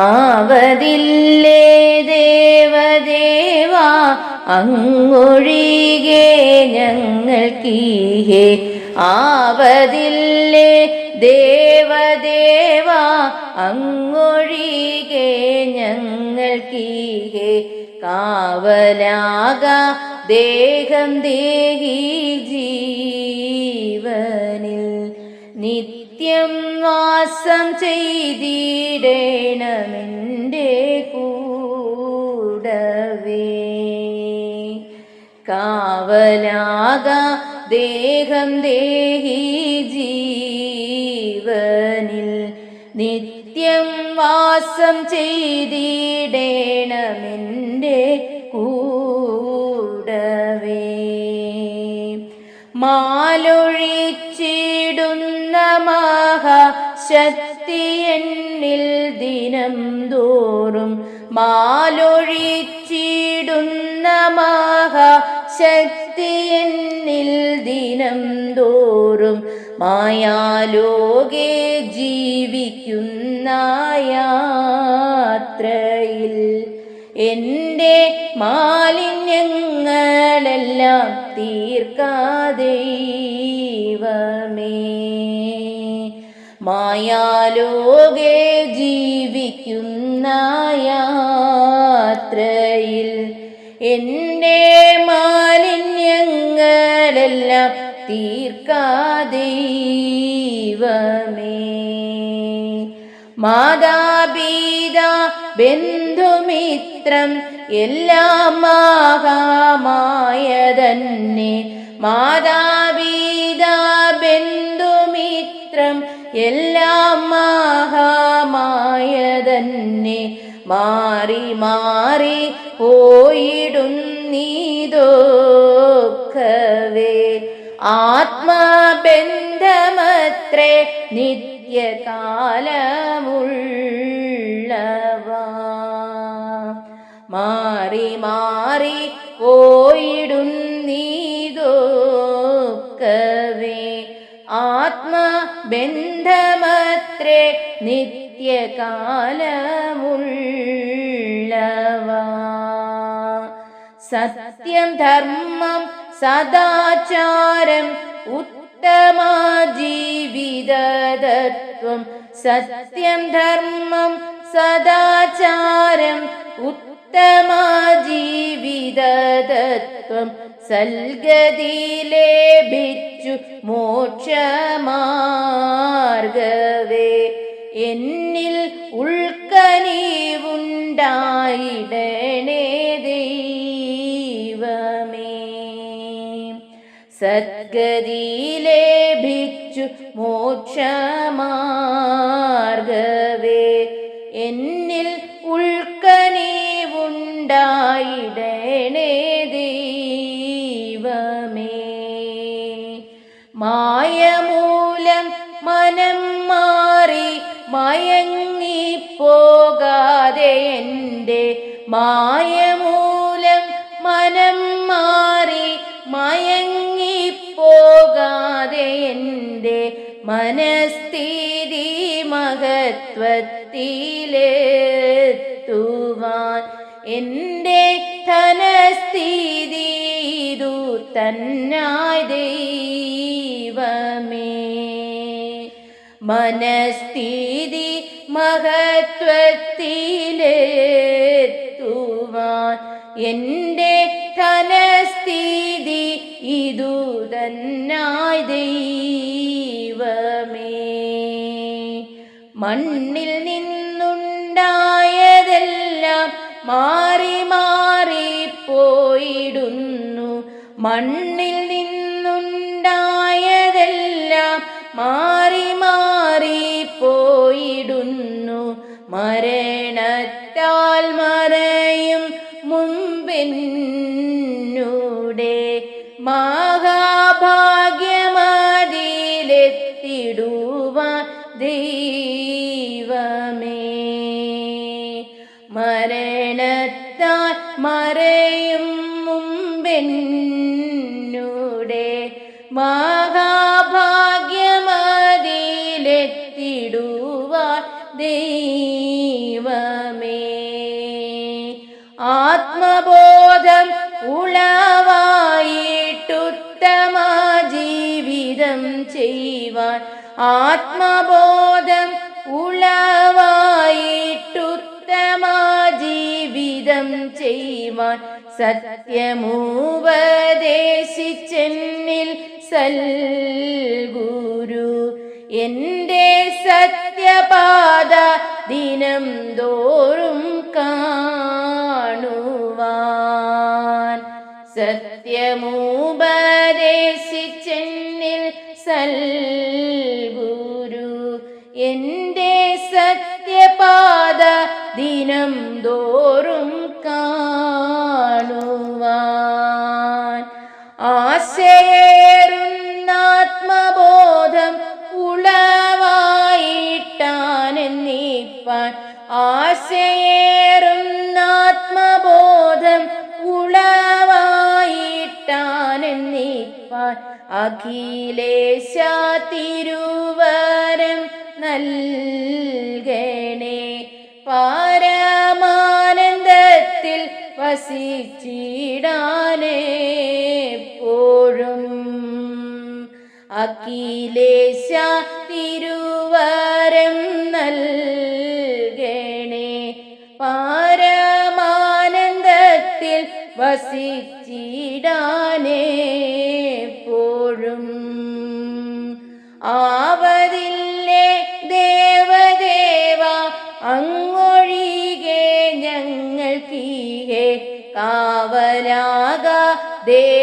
ആവതില്ലേ ദേവദേവ അങ്ങൊഴികെ ഞങ്ങൾക്കീഹേ ആവതില്ലേ ദേവദേവ അങ്ങൊഴികെ ഞങ്ങൾക്കീഹേ കാവലാക ദേഹം ദേഹി ജീവനിൽ നിത്യം വാസം ചെയ്തിടേണമെന്റെ കൂടവേ. കാവലാക ദേഹം ദേഹി ജീവനിൽ നിത്യം വാസം ചെയ്തിടേണമെന്റെ കൂടവേ. മാലൊഴിച്ചിടുന്ന മഹാശക്തി എന്നിൽ ദിനം തോറും മാലൊഴിച്ചിടുന്ന ശക്തി എന്നിൽ ദിനം തോറും മായാലോകെ ജീവിക്കുന്ന യാത്രയിൽ എന്റെ മാലിന്യങ്ങളെല്ലാം തീർക്കാദൈവമേ മായാലോകെ ജീവിക്കുന്ന യാത്രയിൽ എന്റെ മാലിന്യങ്ങളെല്ലാം തീർക്കാദൈവമേ മാതാപീത ബന്ധുമിത്രം എല്ലാം മഹാമായ തന്നെ മാതാപിതാ എല്ലാം മഹാമായ തന്നെ മാറി മാറി പോയിടുന്നീതോക്കവേ ആത്മബന്ധമത്രേ നിത്യകാലമുള്ളവ. മാറി മാറി ആത്മബന്ധമത്രേ നിത്യകാലമുള്ളവ. സത്യം ധർമ്മം സദാചാരം ഉത്തമ ജീവിതതത്വം സത്യം ധർമ്മം സദാചാരം ഉത്തമ ജീവിതതത്വം സൽഗതി ലഭിച്ചു മോക്ഷമാർഗവേ. എന്നിൽ ഉൾക്കനീവുണ്ടായിടണേ ദൈവമേ. സദ്ഗതി ലഭിച്ചു മോക്ഷമാർഗവേ. മായമൂലം മനം മാറി മയങ്ങിപ്പോകാതെ എന്റെ മായമൂലം മനം മാറി മയങ്ങിപ്പോകാതെ എന്റെ മനസ്ഥിതി മഹത്വത്തിലെത്തുവാൻ എന്റെ ധനസ്ഥിതി തന്നായി ദൈവമേ. മനസ്ഥിതി മഹത്വത്തിലെത്തുവാൻ എന്റെ ധനസ്ഥിതി ഇതു തന്നായ ദൈവമേ. മണ്ണിൽ നിന്നുണ്ടായതെല്ലാം മാറി മാറി പോയിടുന്നു. മണ്ണിൽ നിന്നുണ്ടായതെല്ലാം മാറി മാറി പോയിടുന്നു. മരണത്താൽ മറയും മുമ്പിന്നൂടെ മഹാഭാഗ്യമതിലെത്തിടുവാൻ ദൈവമേ. മരണത്താൽ മറയും മുമ്പെന്നൂടെ ആത്മബോധം ഉളവായിട്ടുത്തമ ജീവിതം ചെയ്യുവാൻ. ആത്മബോധം ഉളവായിട്ടുത്തമ ജീവിതം ചെയ്യുവാൻ. സത്യമൂപദേശിച്ചെന്നിൽ സൽഗുരു. എന്റെ സത്യപാത ദിനം തോറും കാണുവാൻ സത്യമൂപദേശിച്ചെന്നിൽ അഖിലേശ തിരുവരം നൽകണേ. പാരമാനന്ദത്തിൽ വസിച്ചിടാനെപ്പോഴും അഖിലേശ തിരുവരം നൽകണേ. പാരമാനന്ദത്തിൽ വസിച്ചിടാനെപ്പോഴും ഞങ്ങൾക്കീഹേ കാവലാക ദേഹം